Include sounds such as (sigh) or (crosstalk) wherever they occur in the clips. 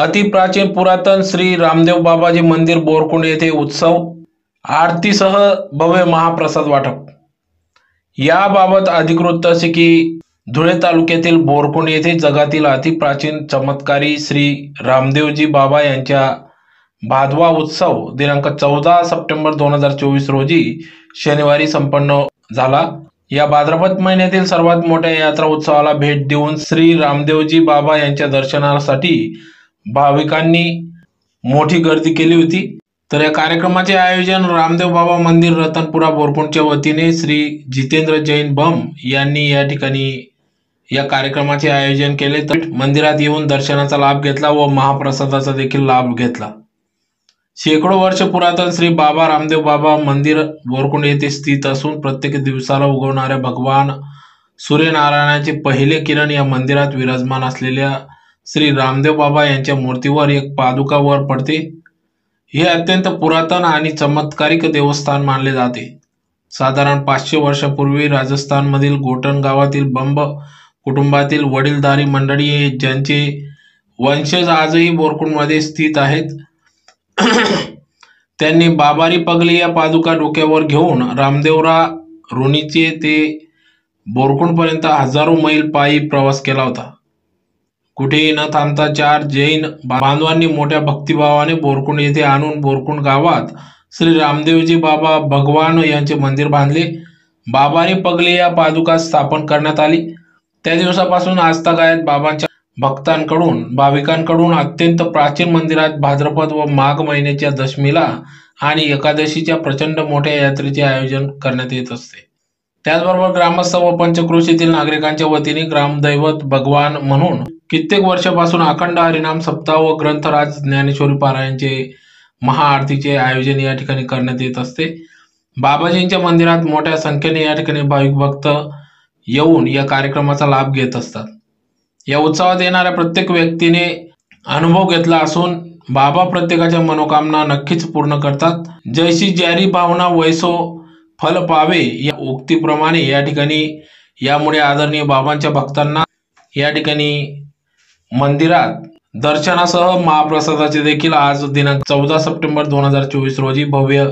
अतिप्राचीन पुरातन श्री रामदेव बाबाजी मंदिर बोरकुंड येथे उत्सव आरतीसह भव्य महाप्रसाद वाटप. याबाबत अधिकृत असे की धुळे तालुक्यातील बोरकुंड येथे जगातील अतिप्राचीन चमत्कारी श्री रामदेवजी बाबा यांच्या भादवा उत्सव दिनांक चौदा सप्टेंबर दोन हजार चोवीस रोजी शनिवारी संपन्न झाला. या भाद्रपद महिन्यातील सर्वात मोठ्या यात्रा उत्सवाला भेट देऊन श्री रामदेवजी बाबा यांच्या दर्शनासाठी भाविकांनी मोठी गर्दी केली होती. तर या कार्यक्रमाचे आयोजन रामदेव बाबा मंदिर रतनपुरा बोरकुंडच्या वतीने श्री जितेंद्र जैन बम यांनी या ठिकाणी या कार्यक्रमाचे आयोजन केले. तर मंदिरात येऊन दर्शनाचा लाभ घेतला व महाप्रसादाचा देखील लाभ घेतला. शेकडो वर्ष पुरातन श्री बाबा रामदेव बाबा मंदिर बोरकुंड येथे स्थित असून प्रत्येक दिवसाला उगवणाऱ्या भगवान सूर्यनारायणाचे पहिले किरण या मंदिरात विराजमान असलेल्या श्री रामदेव बाबा यांच्या मूर्तीवर एक पादुका वर पडते. हे अत्यंत पुरातन आणि चमत्कारिक देवस्थान मानले जाते. साधारण पाचशे वर्षापूर्वी राजस्थानमधील गोटन गावातील बंब कुटुंबातील वडीलधारी मंडळी ज्यांचे वंशज आजही बोरकुंडमध्ये स्थित आहेत (clears throat) त्यांनी बाबारी पगली या पादुका डोक्यावर घेऊन रामदेवरा रोणीचे ते बोरकुंडपर्यंत हजारो मैल पायी प्रवास केला होता. कुठेही न थांबता चार जैन बांधवांनी मोठ्या भक्तिभावाने बोरकुंड येथे आणून बोरकुंड गावात श्री रामदेवजी बाबा भगवान यांचे मंदिर बांधले. बाबारी पगले या पादुका स्थापन करण्यात आली. त्या दिवसापासून आजतागायत बाबांच्या भक्तांकडून भाविकांकडून अत्यंत प्राचीन मंदिरात भाद्रपद व माघ महिन्याच्या दशमीला आणि एकादशीच्या प्रचंड मोठ्या यात्रेचे आयोजन करण्यात येत असते. त्याचबरोबर ग्रामस्थ व पंचक्रोशीतील नागरिकांच्या वतीने ग्रामदैवत भगवान म्हणून कित्येक वर्षापासून अखंड हरिनाम सप्ताह व ग्रंथराज ज्ञानेश्वरी पारायणचे महाआरतीचे आयोजन या ठिकाणी करण्यात येत असते. बाबाजींच्या मंदिरात मोठ्या संख्येने या ठिकाणी भाविक भक्त येऊन या कार्यक्रमाचा लाभ घेत असतात. या उत्सवात येणाऱ्या प्रत्येक व्यक्तीने अनुभव घेतला असून बाबा प्रत्येकाच्या मनोकामना नक्कीच पूर्ण करतात. जैशी ज्यारी भावना वैसो फल पावे या उक्तीप्रमाणे या ठिकाणी यामुळे आदरणीय बाबांच्या भक्तांना या ठिकाणी मंदिरात दर्शनासह महाप्रसादाचे देखील आज दिनांक चौदा सप्टेंबर दोन हजार चोवीस रोजी भव्य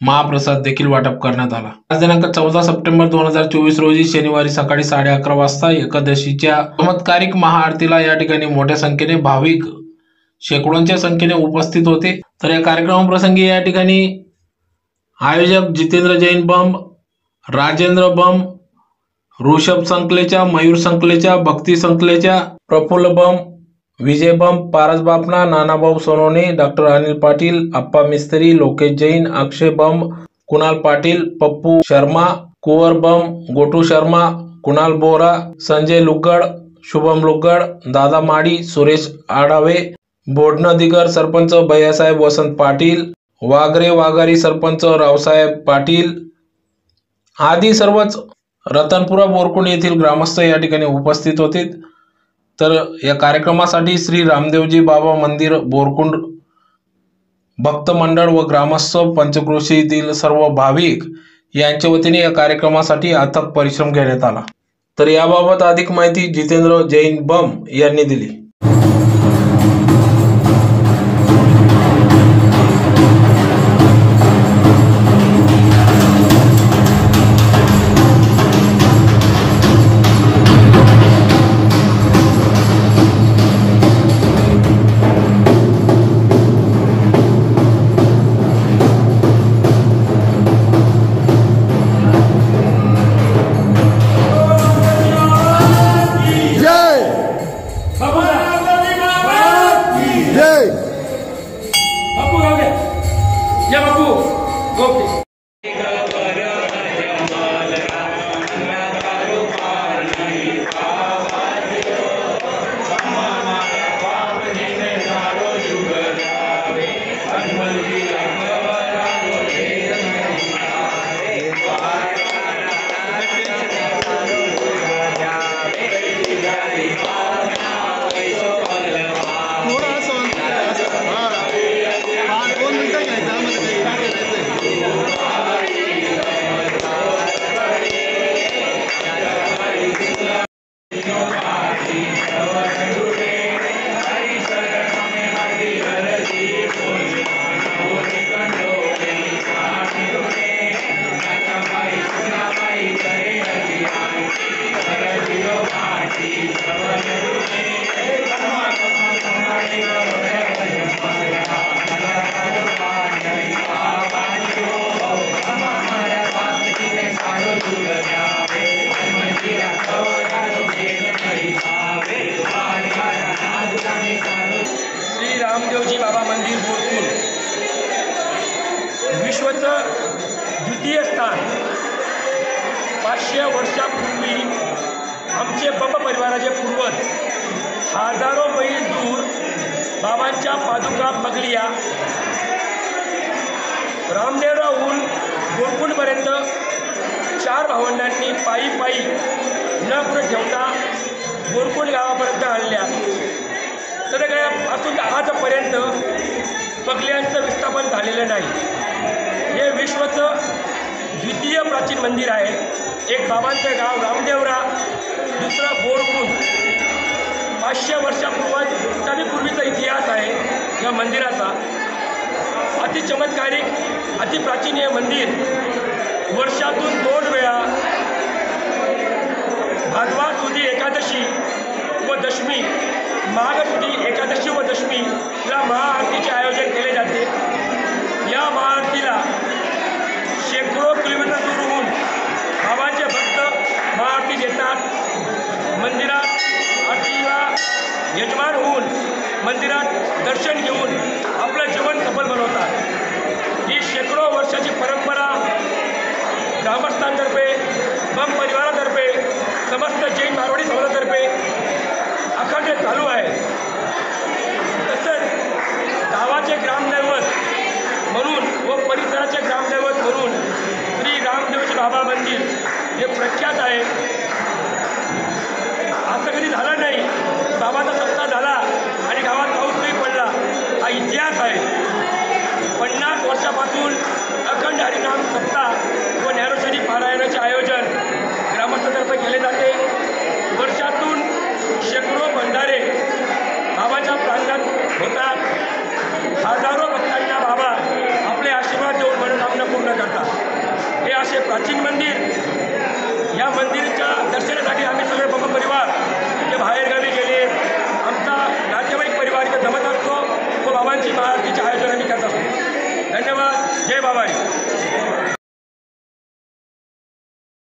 महाप्रसाद देखील वाटप करण्यात आला. आज दिनांक चौदा सप्टेंबर दोन हजार चोवीस रोजी शनिवारी सकाळी साडे अकरा वाजता एकादशीच्या चमत्कारिक महाआरतीला या ठिकाणी मोठ्या संख्येने भाविक शेकडोंच्या संख्येने उपस्थित होते. तर या कार्यक्रमाप्रसंगी या ठिकाणी आयोजक जितेंद्र जैन बम राजेंद्र बम ऋषभ संकलेच्या मयूर संकलेच्या भक्ती संकलेच्या प्रफुल्ल बम विजय बम पारस बापना नानाभाऊ सोनवणे डॉक्टर अनिल पाटील अप्पा मिस्त्री लोकेश जैन अक्षय बम कुणाल पाटील पप्पू शर्मा कुवर बम गोटू शर्मा कुणाल बोरा संजय लुगड शुभम लुगड दादा माडी सुरेश आडावे बोडण दिगर सरपंच भैयासाहेब वसंत पाटील वागरे वाघारी सरपंच रावसाहेब पाटील आदी सर्वच रतनपुरा बोरकुंड येथील ग्रामस्थ या ठिकाणी उपस्थित होते. तर या कार्यक्रमासाठी श्री रामदेवजी बाबा मंदिर बोरकुंड भक्त मंडळ व ग्रामस्थ पंचक्रोशीतील सर्व भाविक यांच्या वतीने या कार्यक्रमासाठी अथक परिश्रम घेण्यात आला. तर याबाबत अधिक माहिती जितेंद्र जैन बम यांनी दिली. विश्वाचं द्वितीय स्थान. पाचशे वर्षापूर्वी आमचे बंब परिवाराचे पूर्वज हजारो मैल दूर बाबांच्या पादुका रामदेव रामदेवरावहून गोरकुंडपर्यंत चार भावंडांनी पायी पायी न पुढे ठेवता गोरकुंड गावापर्यंत आणल्या. तर पासून आजपर्यंत पगल्यांचं विस्थापन झालेलं नाही. हे विश्वचं द्वितीय प्राचीन मंदिर आहे. एक बाबांचं गाव रामदेवरा दुसरं बोरकुंड. पाचशे वर्षापूर्वा पूर्वीचा इतिहास आहे या मंदिराचा. अति चमत्कारिक अति प्राचीन हे मंदिर. वर्षातून दोन वेळा भादवा सुधी एकादशी व दशमी माघ सुधी एकादशी व दशमी या महाआरतीचे आयोजन केले जाते. या महाआरतीला शेकडो किलोमीटर दूरहून बाबाचे भक्त महाआरती देतात मंदिरात आरतीला यजमान होऊन मंदिरात दर्शन घेऊन आपलं जीवन सफल बनवतात. ही शेकडो वर्षाची परंपरा ग्रामस्थांतर्फे बम परिवारातर्फे समस्त जैन मारवाडी समाजातर्फे अखंड चालू आहे. तसंच गावाचे ग्रामदेव म्हणून व परिसराचे ग्रामदैवत म्हणून श्री रामदेवचे बाबा मंदिर हे प्रख्यात आहे. असं कधी झालं नाही. बाबाचा सत्ता झाला आणि गावात पाऊस नाही पडला. हा इतिहास आहे. पन्नास वर्षापासून अखंड हरिनाम सत्ता व ज्ञानोशरी पारायणाचे आयोजन ग्रामस्थातर्फे केले जाते. वर्षातून शेकडो भंडारे बाबाच्या प्रांतात होतात. हजारो भक्तांना बाबा आपले आशीर्वाद देऊन मनोकामना पूर्ण करतात हे असे प्राचीन मंदिर